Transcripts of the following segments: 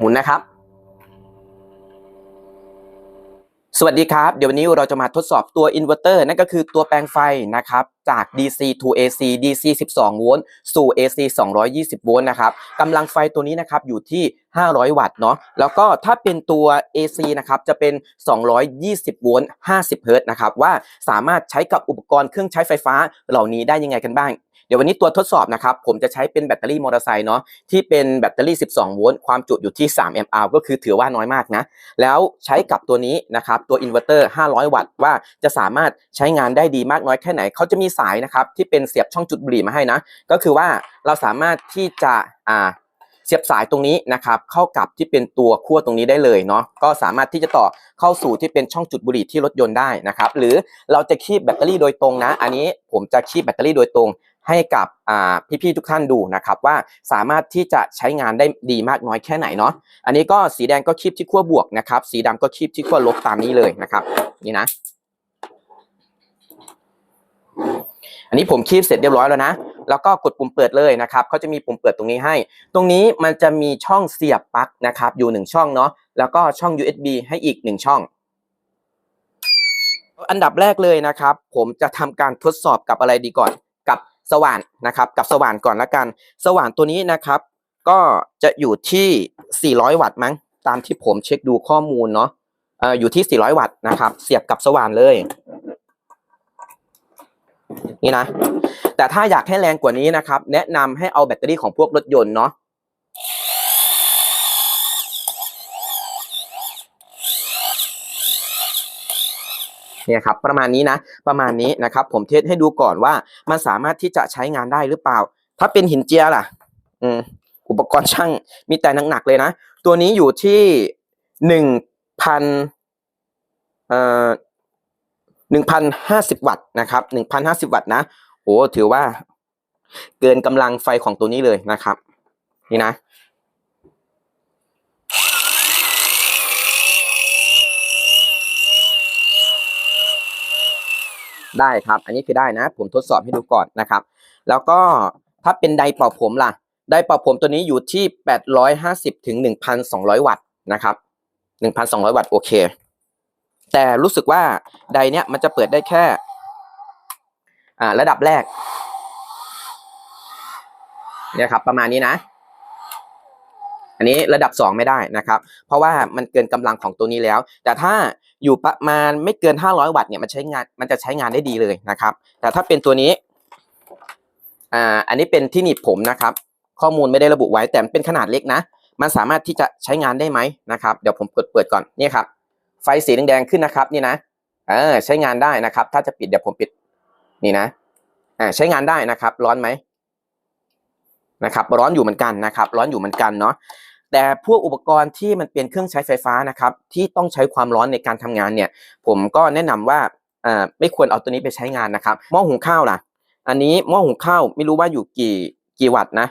หมุนนะครับ สวัสดีครับ เดี๋ยววันนี้เราจะมาทดสอบตัวอินเวอร์เตอร์นั่นก็คือตัวแปลงไฟนะครับ จาก DC to AC DC 12 โวลต์สู่ AC 220 โวลต์นะครับกำลังไฟตัวนี้นะครับอยู่ที่500 วัตต์เนาะแล้วก็ถ้าเป็นตัว AC นะครับจะเป็น 220 โวลต์ 50 เฮิรตซ์นะครับว่าสามารถใช้กับอุปกรณ์เครื่องใช้ไฟฟ้าเหล่านี้ได้ยังไงกันบ้าง เดี๋ยววันนี้ตัวทดสอบนะครับผมจะใช้เป็นแบตเตอรี่มอเตอร์ไซค์เนาะที่เป็นแบตเตอรี่ 12 โวลต์ความจุอยู่ที่3มป์ก็คือถือว่าน้อยมากนะแล้วใช้กับตัวนี้นะครับตัวอินเวอร์เตอร์ 500 วัตต์ว่าจะสามารถใช้งานได้ดีมากน้อยแค่ไหนเขาจะมีสายนะครับที่เป็นเสียบช่องจุดบุหรี่มาให้นะก็คือว่าเราสามารถที่จะอ่า สียบสายตรงนี้นะครับเข้ากับที่เป็นตัวขั้วตรงนี้ได้เลยเนาะก็สามารถที่จะต่อเข้าสู่ที่เป็นช่องจุดบุหรี่ที่รถยนต์ได้นะครับหรือเราจะคีบแบตเตอรี่โดยตรงนะ อันนี้ผมจะคีบแบตเตอรี่โดยตรงให้กับพี่ๆทุกท่านดูนะครับว่าสามารถที่จะใช้งานได้ดีมากน้อยแค่ไหนเนาะอันนี้ก็สีแดงก็คีบที่ขั้วบวกนะครับสีดำก็คีบที่ขั้วลบตามนี้เลยนะครับนี่นะอันนี้ผมคีบเสร็จเรียบร้อยแล้วนะ แล้วก็กดปุ่มเปิดเลยนะครับเขาจะมีปุ่มเปิดตรงนี้ให้ ตรงนี้มันจะมีช่องเสียบปลั๊กนะครับอยู่หนึ่งช่องเนาะแล้วก็ช่อง USB ให้อีกหนึ่งช่อง อันดับแรกเลยนะครับ ผมจะทำการทดสอบกับอะไรดีก่อนกับสว่านนะครับ กับสว่านก่อนละกัน สว่านตัวนี้นะครับ ก็จะอยู่ที่ 400 วัตต์มั้งตามที่ผมเช็คดูข้อมูลเนาะอ่ออยู่ที่ 400 วัตต์นะครับ เสียบกับสว่านเลย นี่นะ แต่ถ้าอยากให้แรงกว่านี้นะครับ แนะนำให้เอาแบตเตอรี่ของพวกรถยนต์เนาะเนี่ยครับประมาณนี้นะประมาณนี้นะครับ ผมเทสให้ดูก่อนว่า มันสามารถที่จะใช้งานได้หรือเปล่า ถ้าเป็นหินเจียล่ะ อืมอุปกรณ์ช่างมีแต่หนักๆเลยนะ ตัวนี้อยู่ที่หนึ่งพันเอ่อ หนึ่งพันห้าสิบวัตต์นะครับหนึ่งพันห้าสิบวัตต์นะโอ้ถือว่าเกินกำลังไฟของตัวนี้เลยนะครับ นี่นะได้ครับ อันนี้คือได้นะ ผมทดสอบให้ดูก่อนนะครับ แล้วก็ถ้าเป็นไดเป่าผมล่ะ ไดเป่าผมตัวนี้อยู่ที่ 850ถึง1,200 วัตต์นะครับ 1,200 วัตต์โอเค แต่รู้สึกว่าไดเนี้ยมันจะเปิดได้แค่ อ่า ระดับแรก เนี่ยครับ ประมาณนี้นะ อันนี้ระดับ 2 ไม่ได้นะครับ เพราะว่ามันเกินกำลังของตัวนี้แล้ว แต่ถ้าอยู่ประมาณไม่เกิน 500 วัตต์เนี่ยมันใช้งานมันจะใช้งานได้ดีเลยนะครับ แต่ถ้าเป็นตัวนี้อ่าอันนี้เป็นที่หนีบผมนะครับ ข้อมูลไม่ได้ระบุไว้แต่เป็นขนาดเล็กนะ มันสามารถที่จะใช้งานได้ไหมนะครับ เดี๋ยวผมกดเปิดก่อนนี่ครับ ไฟสีแดงๆขึ้นนะครับนี่นะเออใช้งานได้นะครับ ถ้าจะปิดเดี๋ยวผมปิดนี่นะอ่าใช้งานได้นะครับ ร้อนไหมนะครับ ร้อนอยู่เหมือนกันนะครับ ร้อนอยู่เหมือนกันเนาะแต่พวกอุปกรณ์ที่มันเป็นเครื่องใช้ไฟฟ้านะครับ ที่ต้องใช้ความร้อนในการทำงานเนี่ย ผมก็แนะนำว่าอ่าไม่ควรเอาตัวนี้ไปใช้งานนะครับหม้อหุงข้าวล่ะ อันนี้หม้อหุงข้าวไม่รู้ว่าอยู่กี่กี่วัตต์นะ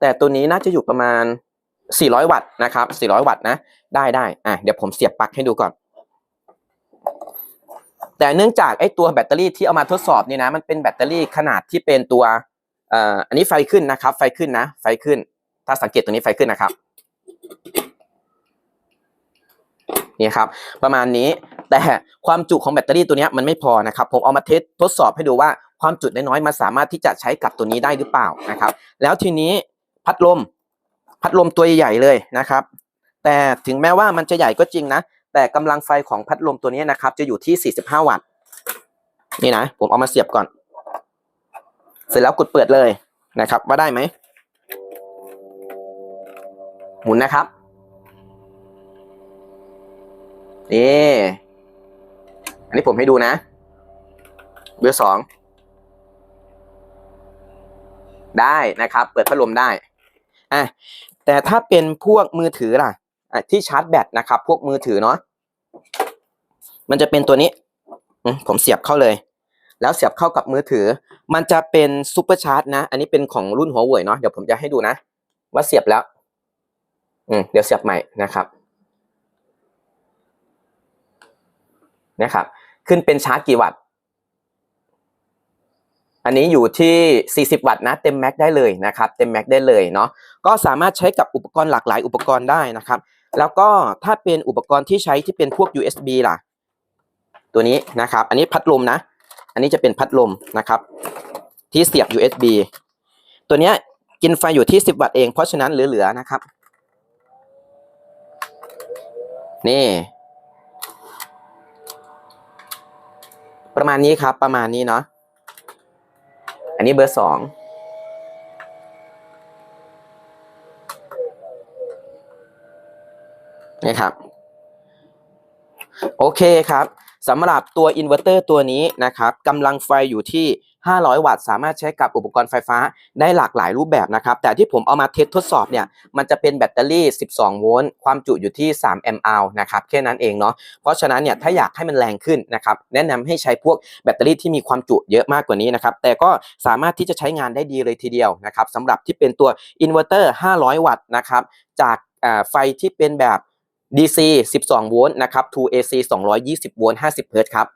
แต่ตัวนี้น่าจะอยู่ประมาณ 400 วัตต์นะครับ400 วัตต์นะได้ได้อะเดี๋ยวผมเสียบปลั๊กให้ดูก่อน แต่เนื่องจากไอ้ตัวแบตเตอรี่ที่เอามาทดสอบนี่นะมันเป็นแบตเตอรี่ขนาดที่เป็นตัวเอ่ออันนี้ไฟขึ้นนะครับ ไฟขึ้นนะ ไฟขึ้น ถ้าสังเกตตรงนี้ไฟขึ้นนะครับนี่ครับ ประมาณนี้แต่ความจุของแบตเตอรี่ตัวนี้มันไม่พอนะครับ ผมเอามาเทสทดสอบให้ดูว่าความจุน้อยๆมันสามารถที่จะใช้กับตัวนี้ได้หรือเปล่านะครับ แล้วทีนี้พัดลมพัดลมตัวใหญ่เลยนะครับ แต่ถึงแม้ว่ามันจะใหญ่ก็จริงนะ แต่กำลังไฟของพัดลมตัวนี้นะครับ จะอยู่ที่ 45 วัตต์ นี่นะ ผมเอามาเสียบก่อน เสร็จแล้วกดเปิดเลยนะครับ ว่าได้ไหม หมุนนะครับนี่อันนี้ผมให้ดูนะ เบอร์สอง ได้นะครับ เปิดพัดลมได้อะแต่ถ้าเป็นพวกมือถือล่ะ ที่ชาร์จแบตนะครับ พวกมือถือเนาะมันจะเป็นตัวนี้ผมเสียบเข้าเลย แล้วเสียบเข้ากับมือถือ มันจะเป็นซูเปอร์ชาร์จนะ อันนี้เป็นของรุ่นหัวเว่ยเนาะเดี๋ยวผมจะให้ดูนะ ว่าเสียบแล้ว อืมเดี๋ยวเสียบใหม่นะครับนะครับ ขึ้นเป็นชาร์จกี่วัตต์อันนี้อยู่ที่ 40 วัตต์นะ เต็มแม็กได้เลยนะครับ เต็มแม็กได้เลยเนาะ ก็สามารถใช้กับอุปกรณ์หลากหลายอุปกรณ์ได้นะครับ แล้วก็ถ้าเป็นอุปกรณ์ที่ใช้ที่เป็นพวก USB ล่ะ ตัวนี้นะครับ อันนี้พัดลมนะ อันนี้จะเป็นพัดลมนะครับ ที่เสียบ USB ตัวเนี้ยกินไฟอยู่ที่ 10 วัตต์เอง เพราะฉะนั้นเหลือๆนะครับ นี่ ประมาณนี้ครับ ประมาณนี้เนาะ อันนี้เบอร์สอง นี่ครับโอเคครับสำหรับตัวอินเวอร์เตอร์ตัวนี้นะครับกำลังไฟอยู่ที่ 500 วัตต์ สามารถใช้กับอุปกรณ์ไฟฟ้าได้หลากหลายรูปแบบนะครับ แต่ที่ผมเอามาเทสทดสอบเนี่ย มันจะเป็นแบตเตอรี่ 12 โวลต์ ความจุอยู่ที่ 3 แอมป์อนะครับ แค่นั้นเองเนาะ เพราะฉะนั้นเนี่ย ถ้าอยากให้มันแรงขึ้นนะครับ แนะนำให้ใช้พวกแบตเตอรี่ที่มีความจุเยอะมากกว่านี้นะครับ แต่ก็สามารถที่จะใช้งานได้ดีเลยทีเดียวนะครับสำหรับที่เป็นตัวอินเวอร์เตอร์ 500 วัตต์นะครับ จากไฟที่เป็นแบบ DC 12 โวลต์นะครับ to AC 220 โวลต์ 50 เฮิรตซ์ครับ